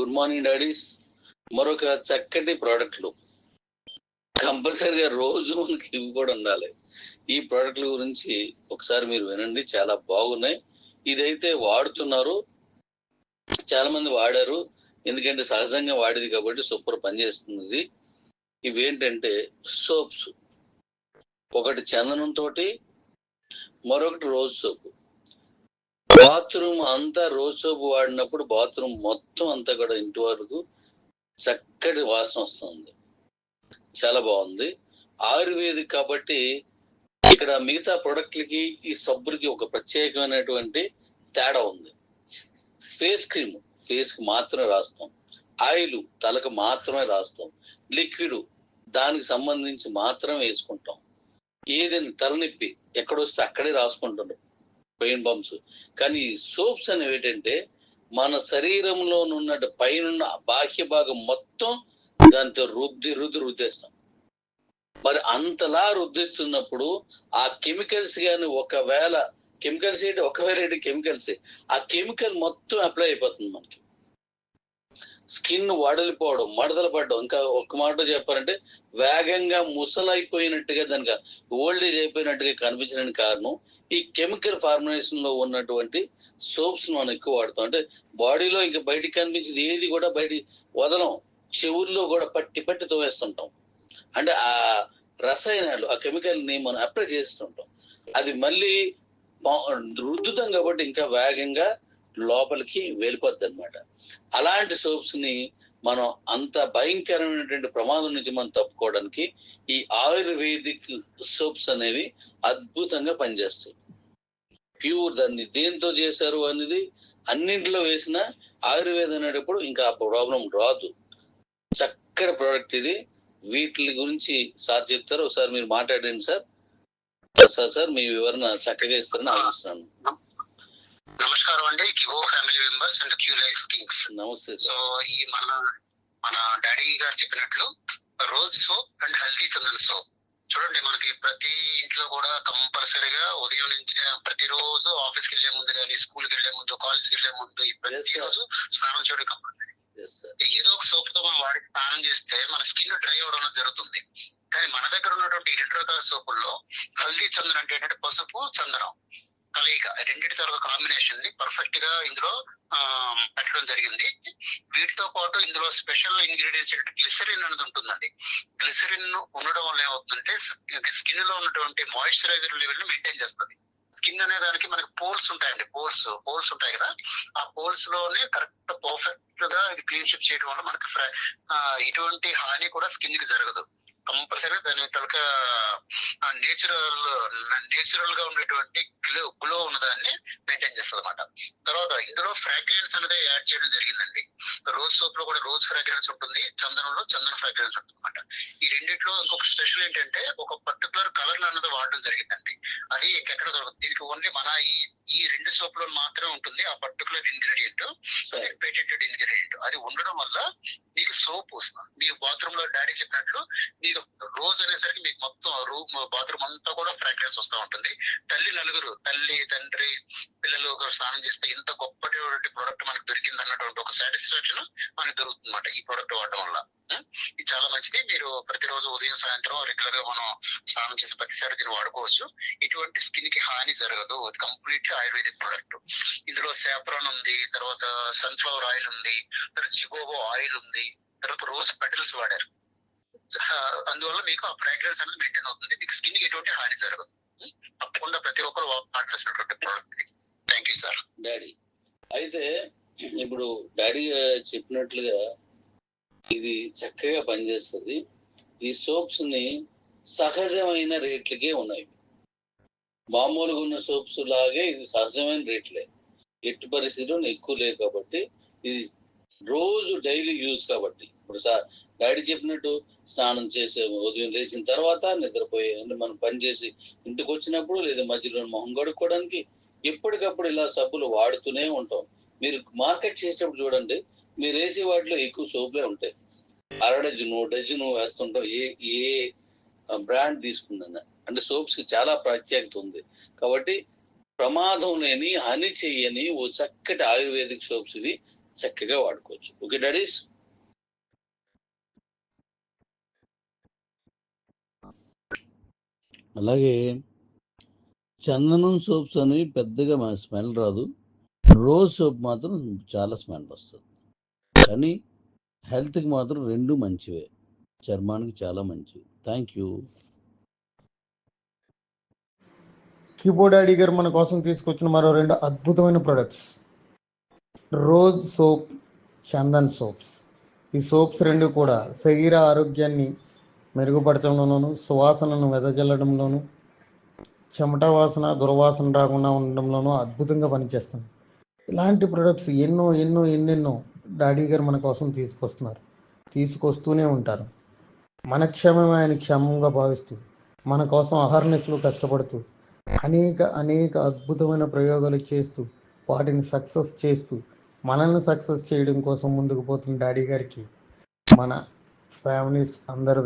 Good morning daddy's. మరొక చక్కటి ప్రోడక్ట్లు. కంపల్సరిగా రోజు మనకి ఇవి కూడా ఉండాలి. ఈ ప్రోడక్ట్ల గురించి ఒకసారి మీరు వినండి చాలా బాగున్నాయి. ఇదైతే వాడుతున్నారు. చాలా మంది వాడారు. ఎందుకంటే సహజంగా వాడేది కాబట్టి సూపర్ పనిచేస్తుంది. ఇవేంటంటే సోప్స్. ఒకటి చందనం తోటి మరొకటి రోజ్ సోప్. బాత్రూమ్ అంతా రోజు సోపు వాడినప్పుడు బాత్రూమ్ మొత్తం అంతా కూడా ఇంటి వరకు చక్కటి వాసన వస్తుంది. చాలా బాగుంది. ఆయుర్వేదిక్ కాబట్టి ఇక్కడ మిగతా ప్రొడక్ట్లకి ఈ సబ్బులకి ఒక ప్రత్యేకమైనటువంటి తేడా ఉంది. ఫేస్ క్రీమ్ ఫేస్కి మాత్రమే రాస్తాం. ఆయిల్ తలకు మాత్రమే రాస్తాం. లిక్విడ్ దానికి సంబంధించి మాత్రమే వేసుకుంటాం. ఏదైనా తలనొప్పి ఎక్కడొస్తే అక్కడే రాసుకుంటున్నాం పెయిన్ బంప్స్ కానీ సోప్స్ అనేవి ఏంటంటే మన శరీరంలో ఉన్న పైన బాహ్య భాగం మొత్తం దాంతో రుద్ది రుద్ది రుద్దేస్తాం. మరి అంతలా రుద్దిస్తున్నప్పుడు ఆ కెమికల్స్ కానీ ఒకవేళ కెమికల్స్ ఏంటి? ఒకవేళ ఏంటి కెమికల్స్. ఆ కెమికల్ మొత్తం అప్లై అయిపోతుంది మనకి. స్కిన్ వడలిపోవడం మడతలు పడడం. ఇంకా ఒక్క మాట చెప్పారంటే వేగంగా ముసలైపోయినట్టుగా దానికి ఓల్డ్ ఏజ్ అయిపోయినట్టుగా కనిపించడానికి కారణం ఈ కెమికల్ ఫార్ములేషన్లో ఉన్నటువంటి సోప్స్ మనం ఎక్కువ వాడతాం. అంటే బాడీలో ఇంకా బయటికి కనిపించేది ఏది కూడా బయట వదలం. చెవుల్లో కూడా పట్టి పట్టి తోవేస్తుంటాం అంటే ఆ రసాయనాలు ఆ కెమికల్ని మనం అప్లై చేస్తుంటాం. అది మళ్ళీ రుద్దుతాం కాబట్టి ఇంకా వేగంగా లోపలికి వెళ్ళిపోద్ది అనమాట అలాంటి సోప్స్ని మనం అంత భయంకరమైనటువంటి ప్రమాదం నుంచి మనం తప్పుకోవడానికి ఈ ఆయుర్వేదిక్ సోప్స్ అనేవి అద్భుతంగా పనిచేస్తాయి. ప్యూర్ దాన్ని దేంతో చేశారు అనేది అన్నింటిలో వేసిన ఆయుర్వేదం అనేటప్పుడు ఇంకా ఆ ప్రాబ్లం రాదు. చక్కటి ప్రోడక్ట్ ఇది. వీటి గురించి సార్ చెప్తారు. ఒకసారి మీరు మాట్లాడండి సార్. సార్ సార్ మీ వివరణ చక్కగా ఇస్తారని ఆశిస్తున్నాను. నమస్కారం అండి. కివో family members and Q life kings. నమస్తే సో ఈ మన మన డాడీ గారు చెప్పినట్లు rose soap and haldi chandan soap. చూడండి మనకి ప్రతి ఇంట్లో కూడా కంపల్సరీగా ఉదయం నుంచి ప్రతిరోజు ఆఫీస్కి వెళ్ళే ముందు కానీ స్కూల్కి వెళ్ళే ముందు కాలేజ్కి వెళ్ళే ముందు ప్రతిరోజు స్నానం చేయడం కంపల్సరీ. ఏదో ఒక సోప్తో మనం వాడి స్నానం చేస్తే మన స్కిన్ డ్రై అవడం జరుగుతుంది. కానీ మన దగ్గర ఉన్నటువంటి రెండు రకాల సోపుల్లో హల్దీ చందనం అంటే ఏంటంటే పసుపు చందనం. కలయిక రెండింటి తర్వాత కాంబినేషన్ని పర్ఫెక్ట్గా ఇందులో పెట్టడం జరిగింది. వీటితో పాటు ఇందులో స్పెషల్ ఇంగ్రీడియంట్స్ అంటే గ్లిసరిన్ అనేది ఉంటుందండి. గ్లిసరిన్ ఉండడం వల్ల ఏమవుతుందంటే స్కిన్లో ఉన్నటువంటి మాయిశ్చరైజర్ లెవెల్ని మెయింటైన్ చేస్తుంది. స్కిన్ అనే దానికి మనకి పోల్స్ ఉంటాయండి పోల్స్ పోల్స్ ఉంటాయి కదా. ఆ పోల్స్లోనే కరెక్ట్ పర్ఫెక్ట్గా ఇది క్లీన్ షిప్ చేయడం వల్ల మనకి ఫ్ర- ఎటువంటి హాని కూడా స్కిన్కి జరగదు. కంపల్సరీ దాని తలక నేచురల్ నేచురల్గా ఉండేటువంటి గ్లో గ్లో ఉన్నదాన్ని మెయింటైన్ చేస్తుంది అనమాట తర్వాత ఇందులో ఫ్రాగ్రెన్స్ అనేది యాడ్ చేయడం జరిగిందండి. రోజ్ సోప్లో కూడా రోజ్ ఫ్రాగ్రెన్స్ ఉంటుంది చందనంలో చందన ఫ్రాగ్రెన్స్ ఉంటుంది అనమాట ఈ రెండిట్లో ఇంకొక స్పెషల్ ఏంటంటే ఒక పర్టికులర్ కలర్ అన్నది వాడడం జరిగిందండి. అది ఇంకెక్కడ దొరకదు. దీనికి ఓన్లీ మన ఈ ఈ రెండు సోప్లో మాత్రమే ఉంటుంది ఆ పర్టికులర్ ఇంగ్రీడియంట్ పేటెంటెడ్ ఇంగ్రీడియంట్ అది ఉండడం వల్ల మీకు సోప్ మీ బాత్రూమ్లో డాడీ చెప్పినట్లు మీకు రోజు అనేసరికి మీకు మొత్తం రూమ్ బాత్రూమ్ అంతా కూడా ఫ్రాగ్రెన్స్ వస్తూ ఉంటుంది. తల్లి నలుగురు తల్లి తండ్రి పిల్లలు ఒకరు స్నానం చేస్తే ఇంత గొప్పటి ప్రోడక్ట్ మనకు దొరికింది అన్నటువంటి ఒక సాటిస్ఫాక్షన్ మనకు దొరుకుతుంది ఈ ప్రోడక్ట్ వాడడం వల్ల. మీరు ప్రతిరోజు ఉదయం సాయంత్రం రెగ్యులర్గా మనం స్నానం చేసి ప్రతిసారి దీన్ని వాడుకోవచ్చు. ఇటువంటి స్కిన్కి హాని జరగదు. కంప్లీట్ ఆయుర్వేదిక్ ప్రోడక్ట్ ఇందులో సాఫ్రాన్ ఉంది తర్వాత సన్ఫ్లవర్ ఆయిల్ ఉంది తర్వాత జిగోబో ఆయిల్ ఉంది తర్వాత రోజ్ పెటల్స్ వాడారు. అందువల్ల మీకు ఆ ఫ్రాగ్రెన్స్ అనేది మెయింటైన్ అవుతుంది. మీకు స్కిన్కి ఎటువంటి హాని జరగదు. తప్పకుండా ప్రతి ఒక్కరు వాడాల్సినటువంటి product thank you sir daddy అయితే ఇప్పుడు డాడీ చెప్పినట్లుగా ఇది చక్కగా పనిచేస్తుంది. ఈ సోప్స్ని సహజమైన రేట్లకే ఉన్నాయి. మామూలుగా ఉన్న సోప్స్ లాగే ఇది సహజమైన రేట్లే. ఎట్టి పరిస్థితులు ఎక్కువ లేవు కాబట్టి ఇది రోజు డైలీ యూజ్ కాబట్టి. ఇప్పుడు సార్ డాడీ చెప్పినట్టు స్నానం చేసే ఉదయం లేచిన తర్వాత నిద్రపోయే అంటే మనం పని చేసి ఇంటికి వచ్చినప్పుడు లేదా మధ్యలో మొహం కడుక్కోవడానికి ఎప్పటికప్పుడు ఇలా సబ్బులు వాడుతూనే ఉంటాం. మీరు మార్కెట్ చేసేటప్పుడు చూడండి మీరు వేసే వాటిలో ఎక్కువ సోపులే ఉంటాయి. అర డజను డజను వేస్తుంటాం. ఏ ఏ బ్రాండ్ తీసుకుందన్న అంటే సోప్స్కి చాలా ప్రత్యేకత ఉంది. కాబట్టి ప్రమాదం లేని హాని చేయని ఓ చక్కటి ఆయుర్వేదిక్ సోప్స్ ఇవి చక్కగా వాడుకోవచ్చు. Okay daddies? అలాగే చందనం సోప్స్ అనేవి పెద్దగా స్మెల్ రాదు. రోజ్ సోప్ మాత్రం చాలా స్మెల్ వస్తుంది. కానీ హెల్త్కి మాత్రం రెండు మంచివే. చర్మానికి చాలా మంచివి థ్యాంక్ యూ. కీబోర్డ్ డాడీ గారు మన కోసం తీసుకొచ్చిన మరో రెండు అద్భుతమైన products. Rose soap chandan soaps. ఈ సోప్స్ రెండు కూడా శరీర ఆరోగ్యాన్ని మెరుగుపరచడంలోనూ సువాసనను వెదజల్లడంలోనూ చెమట వాసన దుర్వాసన రాకుండా ఉండడంలోనూ అద్భుతంగా పనిచేస్తాయి ఇలాంటి ప్రొడక్ట్స్ ఎన్నో ఎన్నో ఎన్నెన్నో డాడీ గారు మన కోసం తీసుకొస్తున్నారు. తీసుకొస్తూనే ఉంటారు. మన క్షేమమే ఆయన క్షేమంగా భావిస్తూ మన కోసం అహర్నెస్లు కష్టపడుతూ అనేక అనేక అద్భుతమైన ప్రయోగాలు చేస్తూ వాటిని సక్సెస్ చేస్తూ మనల్ని సక్సెస్ చేయడం కోసం ముందుకు పోతున్న డాడీ గారికి మన ఫ్యామిలీస్ అందరి